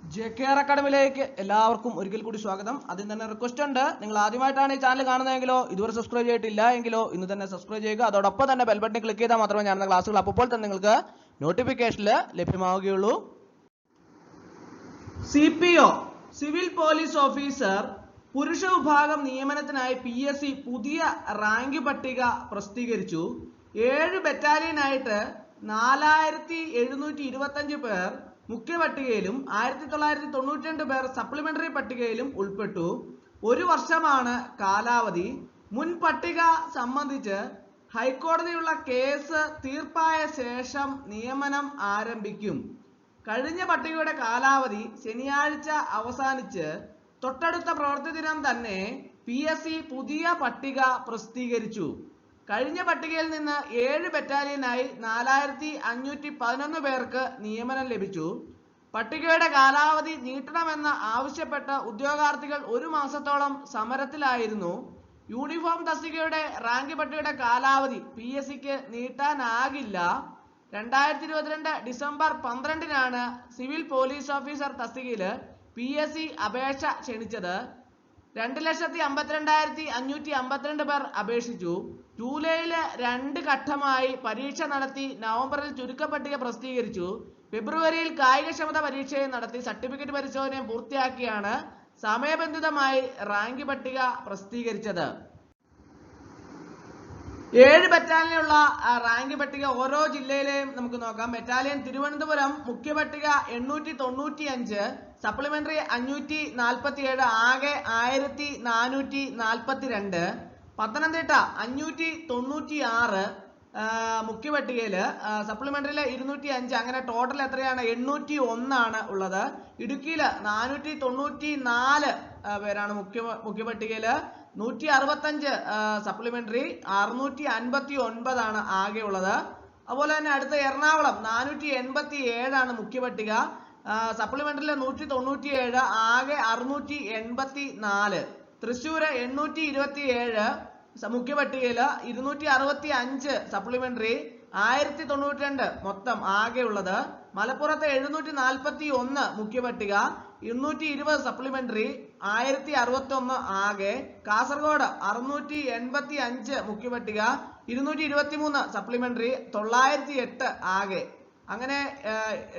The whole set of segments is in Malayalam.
ജെ കെ ആർ അക്കാഡമിയിലേക്ക് എല്ലാവർക്കും ഒരിക്കൽ കൂടി സ്വാഗതം. അതിന് തന്നെ റിക്വസ്റ്റ് ഉണ്ട്. നിങ്ങൾ ആദ്യമായിട്ടാണ് ഈ ചാനൽ കാണുന്നതെങ്കിലോ ഇതുവരെ സബ്സ്ക്രൈബ് ചെയ്തിട്ടില്ല എങ്കിലോ ഇന്ന് തന്നെ സബ്സ്ക്രൈബ് ചെയ്യുക. അതോടൊപ്പം തന്നെ ബെൽ ബട്ടൺ ക്ലിക്ക് ചെയ്താൽ മാത്രമേ ഞാൻ ക്ലാസ്സുകൾ അപ്പോൾ തന്നെ നിങ്ങൾക്ക് നോട്ടിഫിക്കേഷനിൽ ലഭ്യമാവുകയുള്ളൂ. C P O civil police officer പുരുഷ വിഭാഗം നിയമനത്തിനായി പി എസ് സി പുതിയ റാങ്ക് പട്ടിക പ്രസിദ്ധീകരിച്ചു. ഏഴ് ബറ്റാലിയനായിട്ട് നാലായിരത്തി എഴുന്നൂറ്റി ഇരുപത്തഞ്ച് പേർ മുഖ്യ പട്ടികയിലും ആയിരത്തി തൊള്ളായിരത്തി തൊണ്ണൂറ്റി രണ്ട് പേർ സപ്ലിമെന്ററി പട്ടികയിലും ഉൾപ്പെട്ടു. ഒരു വർഷമാണ് കാലാവധി. മുൻ പട്ടിക സംബന്ധിച്ച് ഹൈക്കോടതിയുള്ള കേസ് തീർപ്പായ ശേഷം നിയമനം ആരംഭിക്കും. കഴിഞ്ഞ പട്ടികയുടെ കാലാവധി ശനിയാഴ്ച അവസാനിച്ച് തൊട്ടടുത്ത പ്രവൃത്തി ദിനം തന്നെ പി പുതിയ പട്ടിക പ്രസിദ്ധീകരിച്ചു. കഴിഞ്ഞ പട്ടികയിൽ നിന്ന് ഏഴ് ബറ്റാലിയനായി നാലായിരത്തി അഞ്ഞൂറ്റി പതിനൊന്ന് പേർക്ക് നിയമനം ലഭിച്ചു. പട്ടികയുടെ കാലാവധി നീട്ടണമെന്ന് ആവശ്യപ്പെട്ട് ഉദ്യോഗാർത്ഥികൾ ഒരു മാസത്തോളം സമരത്തിലായിരുന്നു. യൂണിഫോം തസ്തികയുടെ റാങ്ക് പട്ടികയുടെ കാലാവധി പി എസ് സിക്ക് നീട്ടാനാകില്ല. രണ്ടായിരത്തി ഇരുപത്തിരണ്ട് ഡിസംബർ പന്ത്രണ്ടിനാണ് സിവിൽ പോലീസ് ഓഫീസർ തസ്തികയിൽ പി എസ് സി അപേക്ഷ ക്ഷണിച്ചത്. രണ്ട് ലക്ഷത്തി അമ്പത്തിരണ്ടായിരത്തി അഞ്ഞൂറ്റി അമ്പത്തിരണ്ട് പേർ അപേക്ഷിച്ചു. ജൂലൈയിൽ രണ്ട് ഘട്ടമായി പരീക്ഷ നടത്തി നവംബറിൽ ചുരുക്കപ്പട്ടിക പ്രസിദ്ധീകരിച്ചു. ഫെബ്രുവരിയിൽ കായികക്ഷമത പരീക്ഷയും നടത്തി. സർട്ടിഫിക്കറ്റ് പരിശോധനയും പൂർത്തിയാക്കിയാണ് സമയബന്ധിതമായി റാങ്ക് പട്ടിക പ്രസിദ്ധീകരിച്ചത്. ഏഴ് ബറ്റാലിയനുള്ള റാങ്ക് പട്ടിക ഓരോ ജില്ലയിലെയും നമുക്ക് നോക്കാം. ബറ്റാലിയൻ തിരുവനന്തപുരം മുഖ്യ പട്ടിക എണ്ണൂറ്റി തൊണ്ണൂറ്റി അഞ്ച് സപ്ലിമെന്ററി അഞ്ഞൂറ്റി നാൽപ്പത്തി ഏഴ് ആകെ ആയിരത്തി നാനൂറ്റി നാൽപ്പത്തി രണ്ട് പത്തനംതിട്ട അഞ്ഞൂറ്റി തൊണ്ണൂറ്റി ആറ് മുഖ്യ പട്ടികയിൽ സപ്ലിമെന്ററിയിൽ ഇരുന്നൂറ്റി അഞ്ച് അങ്ങനെ ടോട്ടൽ എത്രയാണ്? എണ്ണൂറ്റി ഒന്നാണ് ഉള്ളത്. ഇടുക്കിയിൽ നാനൂറ്റി തൊണ്ണൂറ്റി നാല് പേരാണ് മുഖ്യ മുഖ്യ പട്ടികയിൽ നൂറ്റി അറുപത്തഞ്ച് സപ്ലിമെന്ററി അറുന്നൂറ്റി അൻപത്തി ഒൻപതാണ് ആകെ ഉള്ളത്. അതുപോലെ തന്നെ അടുത്ത എറണാകുളം നാനൂറ്റി എൺപത്തി ഏഴാണ് മുഖ്യ പട്ടിക സപ്ലിമെന്ററിൽ നൂറ്റി തൊണ്ണൂറ്റി ഏഴ് ആകെ അറുന്നൂറ്റി എൺപത്തി നാല് തൃശ്ശൂര് എണ്ണൂറ്റി ഇരുപത്തി ഏഴ് മുഖ്യ പട്ടികയിൽ ഇരുന്നൂറ്റി അറുപത്തി അഞ്ച് സപ്ലിമെന്ററി ആയിരത്തി തൊണ്ണൂറ്റി രണ്ട് മൊത്തം ആകെ ഉള്ളത് മലപ്പുറത്ത് എഴുന്നൂറ്റി നാൽപ്പത്തി ഒന്ന് മുഖ്യ പട്ടിക ഇരുന്നൂറ്റി ഇരുപത് സപ്ലിമെന്ററി ആയിരത്തി അറുപത്തി ഒന്ന് ആകെ. കാസർഗോഡ് അറുന്നൂറ്റി എൺപത്തി അഞ്ച് മുഖ്യ പട്ടിക ഇരുന്നൂറ്റി ഇരുപത്തി മൂന്ന് സപ്ലിമെന്ററി തൊള്ളായിരത്തി എട്ട് ആകെ. അങ്ങനെ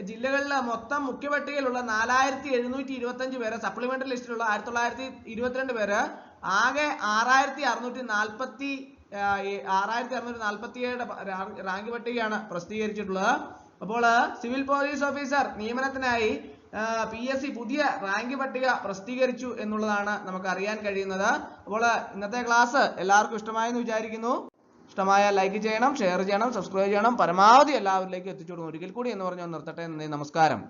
ജില്ലകളിലെ മൊത്തം മുഖ്യ പട്ടികയിലുള്ള നാലായിരത്തി എഴുന്നൂറ്റി ഇരുപത്തി അഞ്ച് പേര് സപ്ലിമെന്ററി ലിസ്റ്റിലുള്ള ആയിരത്തി തൊള്ളായിരത്തി ഇരുപത്തിരണ്ട് പേര് ആകെ ആറായിരത്തി അറുന്നൂറ്റി നാൽപ്പത്തി ആറായിരത്തി അറുന്നൂറ്റി നാൽപ്പത്തി ഏഴ് റാങ്ക് പട്ടികയാണ് പ്രസിദ്ധീകരിച്ചിട്ടുള്ളത്. അപ്പോൾ സിവിൽ പോലീസ് ഓഫീസർ നിയമനത്തിനായി പി എസ് സി പുതിയ റാങ്ക് പട്ടിക പ്രസിദ്ധീകരിച്ചു എന്നുള്ളതാണ് നമുക്ക് അറിയാൻ കഴിയുന്നത്. അപ്പോൾ ഇന്നത്തെ ക്ലാസ് എല്ലാവർക്കും ഇഷ്ടമായെന്ന് വിചാരിക്കുന്നു. ഇഷ്ടമായ ലൈക്ക് ചെയ്യണം ഷെയർ ചെയ്യണം സബ്സ്ക്രൈബ് ചെയ്യണം. പരമാവധി എല്ലാവരിലേക്കും എത്തിച്ചു കൊടുക്കണം ഒരിക്കൽ കൂടി എന്ന് പറഞ്ഞു നിർത്തട്ടെ. നന്ദി നമസ്കാരം.